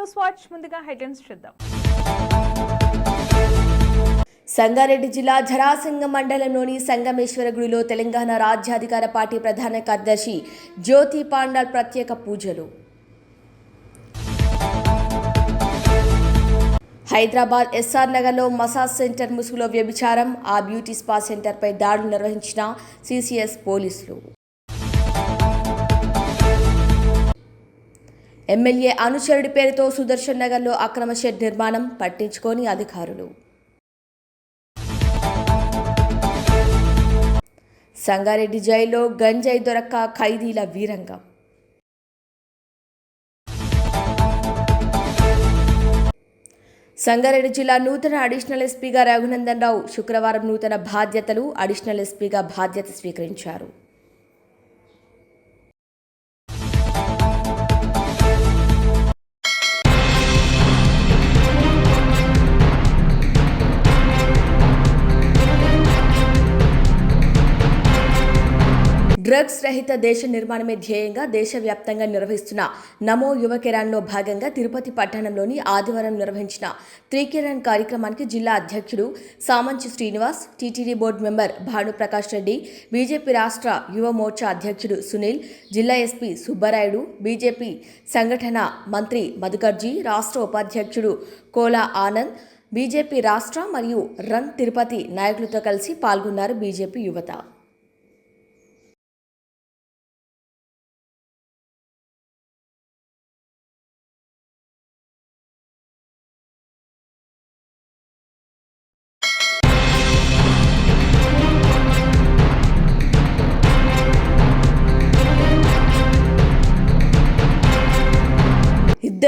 News watch ముందుగా headlines చూద్దాం. సంగారెడ్డి జిల్లా జరాసింగ మండలంలోని సంగమేశ్వర గుడిలో తెలంగాణ రాజ్యాధికార పార్టీ ప్రధాన కార్యదర్శి జ్యోతి పాండాల్ ప్రత్యేక పూజలు. హైదరాబాద్ ఎస్ఆర్ నగర్లో మసాజ్ సెంటర్ ముసుగులో వ్యభిచారం ఆ బ్యూటీ స్పా సెంటర్పై దాడులు నిర్వహించిన సిసిఎస్ పోలీసులు. ఎమ్మెల్యే అనుచరుడి పేరుతో సుదర్శన్ నగర్లో అక్రమ షెడ్ నిర్మాణం పట్టించుకోని అధికారులు. సంగారెడ్డి జైల్లో గంజాయి దొరక్క ఖైదీల వీరంగం. సంగారెడ్డి జిల్లా నూతన అడిషనల్ ఎస్పీగా రఘునందన్ రావు శుక్రవారం నూతన బాధ్యతలు అడిషనల్ ఎస్పీగా బాధ్యత స్వీకరించారు. డ్రగ్స్ రహిత దేశ నిర్మాణమే ధ్యేయంగా దేశవ్యాప్తంగా నిర్వహిస్తున్న నమో యువ కిరాణ్లో భాగంగా తిరుపతి పట్టణంలోని ఆదివారం నిర్వహించిన త్రికిరణ్ కార్యక్రమానికి జిల్లా అధ్యక్షుడు Samanchi Srinivas TTD board member Bhanuprakash Reddy BJP రాష్ట్ర యువ మోర్చా అధ్యక్షుడు సునీల్ జిల్లా ఎస్పీ సుబ్బరాయుడు బీజేపీ సంఘటన మంత్రి మధుకర్జీ రాష్ట్ర ఉపాధ్యక్షుడు కోలా ఆనంద్ బీజేపీ రాష్ట్ర మరియు రన్ తిరుపతి నాయకులతో కలిసి పాల్గొన్నారు బీజేపీ యువత.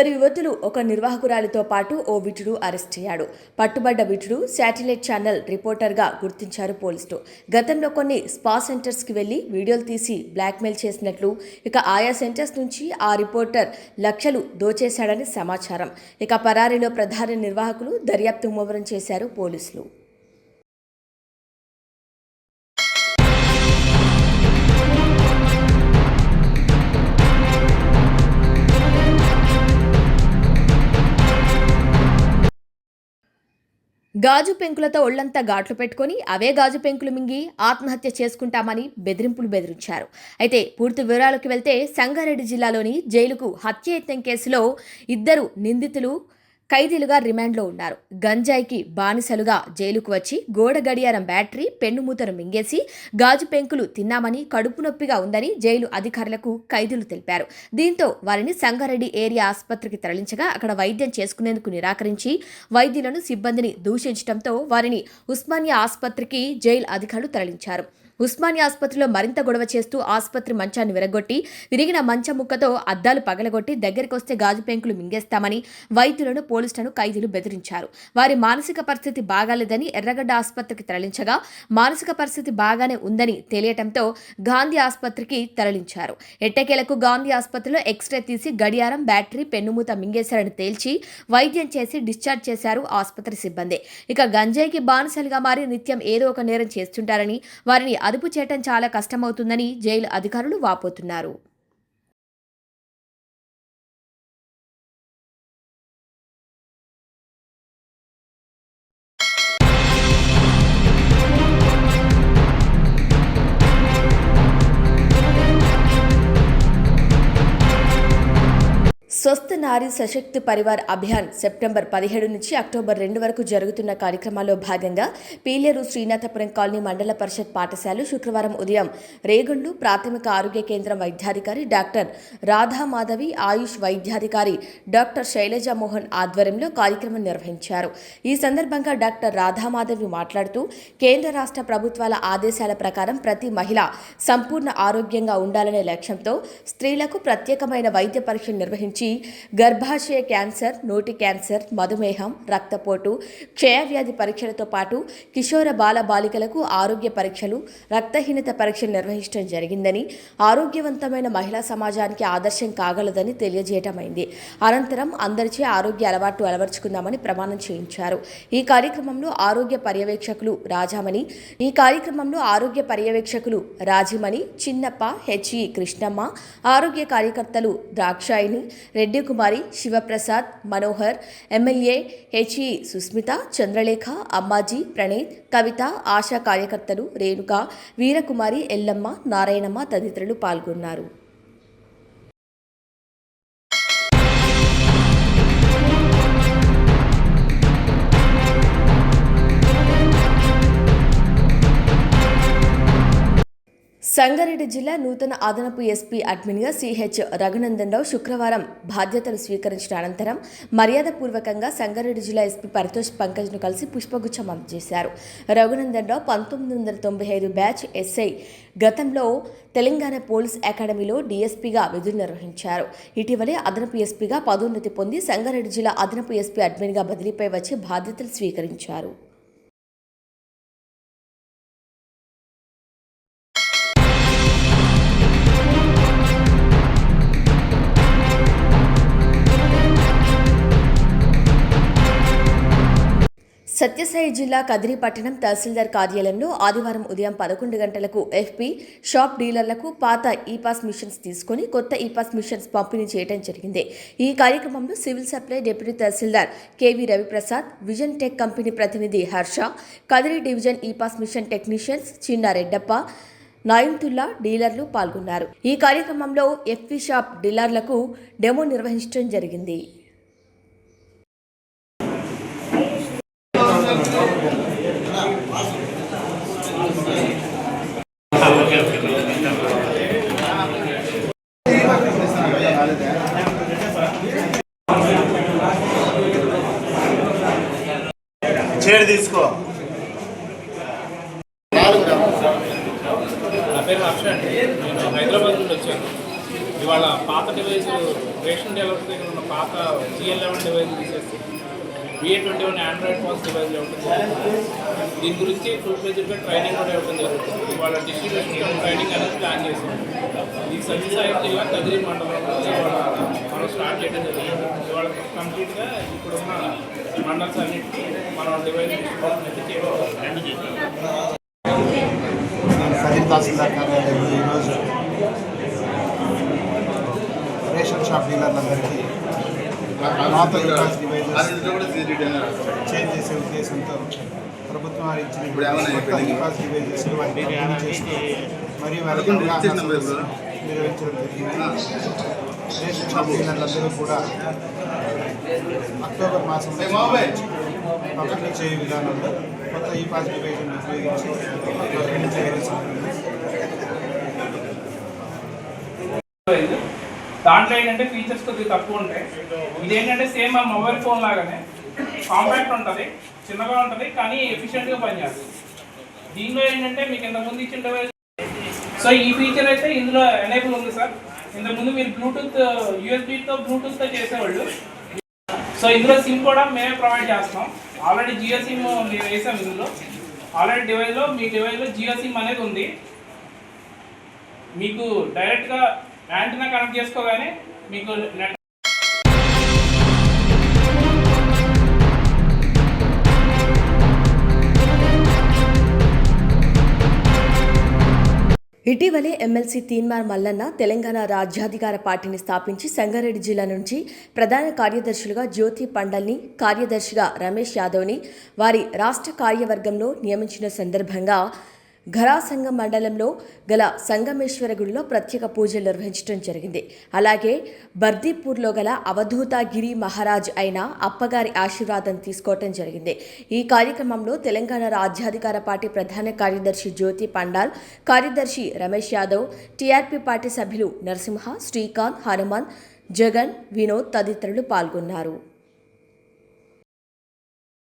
ఇద్దరు యువతులు ఒక నిర్వాహకురాలితో పాటు ఓ విటుడు అరెస్ట్ అయ్యాడు. పట్టుబడ్డ విటుడు శాటిలైట్ ఛానల్ రిపోర్టర్గా గుర్తించారు పోలీసులు. గతంలో కొన్ని స్పా సెంటర్స్కి వెళ్ళి వీడియోలు తీసి బ్లాక్మెయిల్ చేసినట్లు ఇక ఆయా సెంటర్స్ నుంచి ఆ రిపోర్టర్ లక్షలు దోచేశాడని సమాచారం. ఇక పరారీలో ప్రధాన నిర్వాహకులు దర్యాప్తు ముమ్మరం చేశారు పోలీసులు. గాజు పెంకులతో ఒళ్ళంతా ఘాట్లు పెట్టుకొని అవే గాజు పెంకులు మింగి ఆత్మహత్య చేసుకుంటామని బెదిరింపులు బెదిరించారు. అయితే పూర్తి వివరాలకు వెళ్తే సంగారెడ్డి జిల్లాలోని జైలుకు హత్యయత్నం కేసులో ఇద్దరు నిందితులు ఖైదీలుగా రిమాండ్లో ఉన్నారు. గంజాయికి బానిసలుగా జైలుకు వచ్చి గోడ గడియారం బ్యాటరీ పెన్నుమూతను మింగేసి గాజు పెంకులు తిన్నామని కడుపు నొప్పిగా ఉందని జైలు అధికారులకు ఖైదీలు తెలిపారు. దీంతో వారిని సంగారెడ్డి ఏరియా ఆసుపత్రికి తరలించగా అక్కడ వైద్యం చేసుకునేందుకు నిరాకరించి వైద్యులను సిబ్బందిని దూషించడంతో వారిని ఉస్మానియా ఆసుపత్రికి జైలు అధికారులు తరలించారు. ఉస్మానియా ఆసుపత్రిలో మరింత గొడవ చేస్తూ ఆసుపత్రి మంచాన్ని విరగొట్టి విరిగిన మంచం ముక్కతో అద్దాలు పగలగొట్టి దగ్గరికి వస్తే గాజు పెంకులు మింగేస్తామని వైద్యులను పోలీసులను ఖైదీలు బెదిరించారు. వారి మానసిక పరిస్థితి బాగాలేదని ఎర్రగడ్డ ఆసుపత్రికి తరలించగా మానసిక పరిస్థితి బాగానే ఉందని తెలియటంతో గాంధీ ఆసుపత్రికి తరలించారు. ఎట్టకేలకు గాంధీ ఆసుపత్రిలో ఎక్స్రే తీసి గడియారం బ్యాటరీ పెన్నుమూత మింగేశారని తేల్చి వైద్యం చేసి డిశ్చార్జ్ చేశారు ఆసుపత్రి సిబ్బంది. ఇక గంజాయికి బానిసలుగా మారి నిత్యం ఏదో ఒక నేరం చేస్తుంటారని వారిని అదుపు చేయటం చాలా కష్టమవుతుందని జైలు అధికారులు వాపోతున్నారు. స్వస్థ నారీ సశక్తి పరివార్ అభియాన్ సెప్టెంబర్ పదిహేడు నుంచి అక్టోబర్ రెండు వరకు జరుగుతున్న కార్యక్రమాల్లో భాగంగా పీలేరు శ్రీనాథపురం కాలనీ మండల పరిషత్ పాఠశాల శుక్రవారం ఉదయం రేగొండ్లు ప్రాథమిక ఆరోగ్య కేంద్రం వైద్యాధికారి డాక్టర్ రాధామాధవి ఆయుష్ వైద్యాధికారి డాక్టర్ శైలజ మోహన్ ఆధ్వర్యంలో కార్యక్రమం నిర్వహించారు. ఈ సందర్భంగా డాక్టర్ రాధామాధవి మాట్లాడుతూ కేంద్ర రాష్ట్ర ప్రభుత్వాల ఆదేశాల ప్రకారం ప్రతి మహిళ సంపూర్ణ ఆరోగ్యంగా ఉండాలనే లక్ష్యంతో స్త్రీలకు ప్రత్యేకమైన వైద్య పరీక్షలు నిర్వహించి గర్భాశయ క్యాన్సర్ నోటి క్యాన్సర్ మధుమేహం రక్తపోటు క్షయవ్యాధి పరీక్షలతో పాటు కిషోర బాల బాలికలకు ఆరోగ్య పరీక్షలు రక్తహీనత పరీక్షలు నిర్వహించడం జరిగిందని ఆరోగ్యవంతమైన మహిళా సమాజానికి ఆదర్శం కాగలదని తెలియజేయటమైంది. అనంతరం అందరిచే ఆరోగ్య అలవాటు అలవర్చుకుందామని ప్రమాణం చేయించారు. ఈ కార్యక్రమంలో ఆరోగ్య పర్యవేక్షకులు రాజామణి ఈ కార్యక్రమంలో ఆరోగ్య పర్యవేక్షకులు రాజమణి చిన్నప్ప హెచ్ఈ కృష్ణమ్మ ఆరోగ్య కార్యకర్తలు Drakshayini Reddy Kumari Shivaprasad Manohar MLA HE Susmitha Chandralekha Ammaji Praneeth Kavitha ASHA కార్యకర్తలు రేణుక వీరకుమారి ఎల్లమ్మ నారాయణమ్మ తదితరులు పాల్గొన్నారు. సంగారెడ్డి జిల్లా నూతన అదనపు ఎస్పీ అడ్మిన్గా సిహెచ్ రఘునందన్ రావు శుక్రవారం బాధ్యతలు స్వీకరించిన అనంతరం మర్యాదపూర్వకంగా సంగారెడ్డి జిల్లా ఎస్పీ పరితోష్ పంకజ్ను కలిసి పుష్పగుచ్చం అందజేశారు రఘునందన్ రావు పంతొమ్మిది వందల తొంభై ఐదు బ్యాచ్ ఎస్ఐ గతంలో తెలంగాణ పోలీస్ అకాడమీలో డీఎస్పీగా విధులు నిర్వహించారు ఇటీవలే అదనపు ఎస్పీగా పదోన్నతి పొంది సంగారెడ్డి జిల్లా అదనపు ఎస్పీ అడ్మిన్గా బదిలీపై వచ్చి బాధ్యతలు స్వీకరించారు. సత్యసాయి జిల్లా కదిరి పట్టణం తహసీల్దార్ కార్యాలయంలో ఆదివారం ఉదయం పదకొండు గంటలకు ఎఫ్పి షాప్ డీలర్లకు పాత ఈ పాస్ మిషన్స్ తీసుకుని కొత్త ఈ పాస్ మిషన్స్ పంపిణీ చేయడం జరిగింది. ఈ కార్యక్రమంలో సివిల్ సప్లై డిప్యూటీ తహసీల్దార్ KV Raviprasad vision tech company ప్రతినిధి హర్ష కదిరి డివిజన్ ఈ పాస్ మిషన్ టెక్నీషియన్స్ చిన్న రెడ్డప్ప నాయంతుల్లా డీలర్లు పాల్గొన్నారు. ఈ కార్యక్రమంలో ఎఫ్పి షాప్ డీలర్లకు డెమో నిర్వహించడం జరిగింది. చైర్ తీసుకో. నా పేరు హర్ష అండి. నేను హైదరాబాద్ నుండి వచ్చాను. ఇవాళ పాత డివైస్ రేషన్ డెవలప్ దగ్గర ఉన్న పాత జిఎల్ లెవెన్ డివైస్ తీసేసి BA twenty one android phones device ఇవ్వడం దీని గురించి ఫుల్ ఫ్లెజ్డ్గా ట్రైనింగ్ కూడా ఇవ్వడం జరుగుతుంది. ఇవాళ డిస్ట్రిబ్యూషన్ ట్రైనింగ్ అనేది ప్లాన్ చేసాం ఈ సత్యసాయి జిల్లా కదిరి మండలం చేయడం జరిగింది ఇవాళ కంప్లీట్గా ఇప్పుడున్న మండల్స్ అన్నిటికీ మనం తహసీల్దార్ కార్యాలయంలో ఈరోజు రేషన్ షాప్ డీలర్లందరికీ చేంజ్ చేసే ఉద్దేశంతో ప్రభుత్వం వారు ఇచ్చిన వికాస్ డివైజెస్ మరియు వారికి నిర్వహించడం జరిగింది. రేషన్ షాప్ డీలర్లందరూ కూడా అక్టోబర్ మాసంలో పంపిణీ చేయే విధానంలో కొత్త ఈ పాస్ డివైజన్ ఉపయోగించి పంపిణీ చేయవలసి. దాంట్లో ఏంటంటే ఫీచర్స్ కొద్దిగా తక్కువ ఉంటాయి. ఇది ఏంటంటే సేమ్ ఆ మొబైల్ ఫోన్ లాగానే. కాంపాక్ట్ ఉంటుంది చిన్నగా ఉంటుంది కానీ ఎఫిషియెంట్గా పనిచేస్తుంది. దీనిలో ఏంటంటే మీకు ఇంతకుముందు ఇచ్చిన సో ఈ ఫీచర్ అయితే ఇందులో ఎనేబుల్ ఉంది సార్. ఇంతకుముందు మీరు బ్లూటూత్ యూఎస్బీతో బ్లూటూత్తో చేసేవాళ్ళు. సో ఇందులో సిమ్ కూడా మేమే ప్రొవైడ్ చేస్తాం. ఆల్రెడీ జియో సిమ్ మేము వేసాం ఇందులో. ఆల్రెడీ డివైస్లో మీ డివైస్లో జియో సిమ్ అనేది ఉంది. మీకు డైరెక్ట్గా యాంటీనా కనెక్ట్ చేసుకోగానే మీకు నెట్ ఇటీవలే ఎమ్మెల్సీ తీన్మార్ మల్లన్న తెలంగాణ రాజ్యాధికార పార్టీని స్థాపించి సంగారెడ్డి జిల్లా నుంచి ప్రధాన కార్యదర్శులుగా జ్యోతి పండల్ని కార్యదర్శిగా రమేష్ యాదవ్ని వారి రాష్ట్ర కార్యవర్గంలో నియమించిన సందర్భంగా ఘరాసంగ మండలంలో గల సంగమేశ్వర గుడిలో ప్రత్యేక పూజలు నిర్వహించడం జరిగింది. అలాగే బర్దీపూర్లో గల అవధూతగిరి మహారాజ్ అయిన అప్పగారి ఆశీర్వాదం తీసుకోవటం జరిగింది. ఈ కార్యక్రమంలో తెలంగాణ రాజ్యాధికార పార్టీ ప్రధాన కార్యదర్శి జ్యోతి పండాల్ కార్యదర్శి రమేష్ యాదవ్ టీఆర్పీ పార్టీ సభ్యులు నరసింహ శ్రీకాంత్ హనుమాన్ జగన్ వినోద్ తదితరులు పాల్గొన్నారు.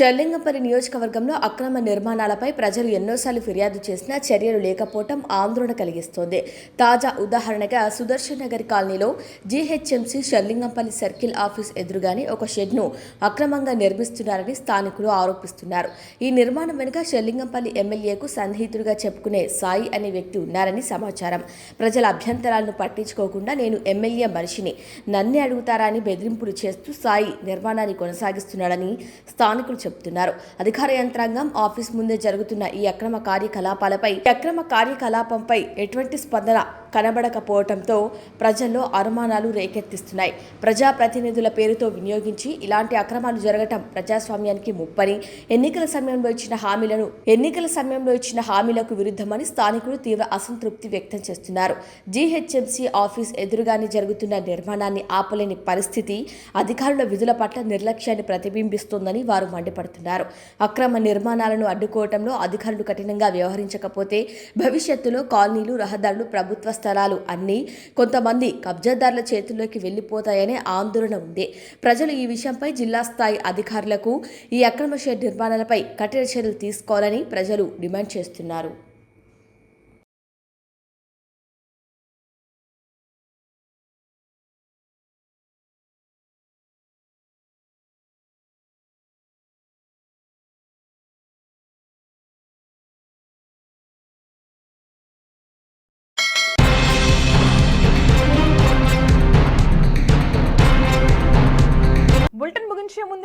షర్లింగంపల్లి నియోజకవర్గంలో అక్రమ నిర్మాణాలపై ప్రజలు ఎన్నోసార్లు ఫిర్యాదు చేసినా చర్యలు లేకపోవటం ఆందోళన కలిగిస్తోంది. తాజా ఉదాహరణగా సుదర్శన్ నగర్ కాలనీలో జీహెచ్ఎంసీ షర్లింగంపల్లి సర్కిల్ ఆఫీస్ ఎదురుగానే ఒక షెడ్ను అక్రమంగా నిర్మిస్తున్నారని స్థానికులు ఆరోపిస్తున్నారు. ఈ నిర్మాణం వెనుక షర్లింగంపల్లి ఎమ్మెల్యేకు సన్నిహితుడిగా చెప్పుకునే సాయి అనే వ్యక్తి ఉన్నారని సమాచారం. ప్రజల అభ్యంతరాలను పట్టించుకోకుండా నేను ఎమ్మెల్యే మనిషిని. నన్నే అడుగుతారా అని బెదిరింపులు చేస్తూ సాయి నిర్మాణాన్ని కొనసాగిస్తున్నాడని స్థానికులు చెబుతున్నారు. అధికార యంత్రాంగం ఆఫీస్ ముందే జరుగుతున్న ఈ అక్రమ కార్యకలాపాలపై అక్రమ కార్యకలాపంపై ఎటువంటి స్పందన కనబడకపోవడంతో ప్రజల్లో అనుమానాలు రేకెత్తిస్తున్నాయి. ప్రజాప్రతినిధుల పేరుతో వినియోగించి ఇలాంటి అక్రమాలు జరగటం ప్రజాస్వామ్యానికి ముప్పని ఎన్నికల సమయంలో ఇచ్చిన హామీలను ఎన్నికల సమయంలో ఇచ్చిన హామీలకు విరుద్ధమని స్థానికులు తీవ్ర అసంతృప్తి వ్యక్తం చేస్తున్నారు. జీహెచ్ఎంసీ ఆఫీస్ ఎదురుగానే జరుగుతున్న నిర్మాణాన్ని ఆపలేని పరిస్థితి అధికారుల విధుల పట్ల నిర్లక్ష్యాన్ని ప్రతిబింబిస్తోందని వారు మండిపడుతున్నారు. అక్రమ నిర్మాణాలను అడ్డుకోవటంలో అధికారులు కఠినంగా వ్యవహరించకపోతే భవిష్యత్తులో కాలనీలు రహదారులు ప్రభుత్వ స్థలాలు అన్నీ కొంతమంది కబ్జాదారుల చేతుల్లోకి వెళ్ళిపోతాయనే ఆందోళన ఉంది. ప్రజలు ఈ విషయంపై జిల్లా స్థాయి అధికారులకు ఈ అక్రమ షెడ్ నిర్మాణాలపై కఠిన చర్యలు తీసుకోవాలని ప్రజలు డిమాండ్ చేస్తున్నారు.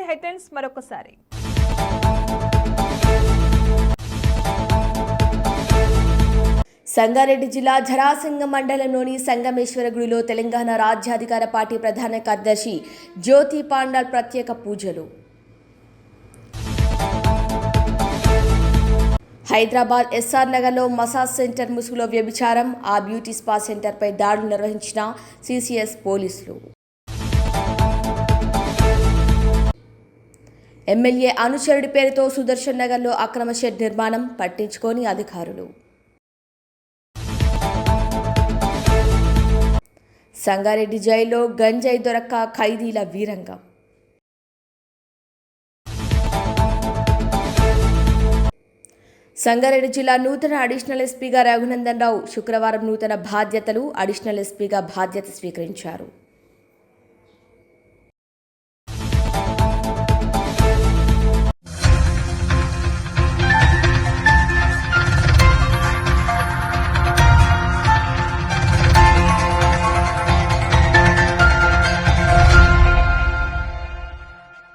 హెడ్లైన్స్ మరొకసారి. సంగారెడ్డి జిల్లా జరాసింగ మండలంలోని సంగమేశ్వర గుడిలో తెలంగాణ రాజ్యాధికార పార్టీ ప్రధాన కార్యదర్శి జ్యోతి పాండాల్ ప్రత్యేక పూజలు. హైదరాబాద్ ఎస్ఆర్ నగర్లో మసాజ్ సెంటర్ ముసుగులో వ్యభిచారం ఆ బ్యూటీ స్పా సెంటర్పై దాడులు నిర్వహించిన సీసీఎస్ పోలీసులు. ఎమ్మెల్యే అనుచరుడి పేరుతో సుదర్శన్ నగర్లో అక్రమ షెడ్ నిర్మాణం పట్టించుకోని అధికారులు. సంగారెడ్డి జైల్లో గంజాయి దొరక్క ఖైదీల వీరంగం. సంగారెడ్డి జిల్లా నూతన అడిషనల్ ఎస్పీగా రఘునందన్ రావు శుక్రవారం నూతన బాధ్యతలు అడిషనల్ ఎస్పీగా బాధ్యత స్వీకరించారు.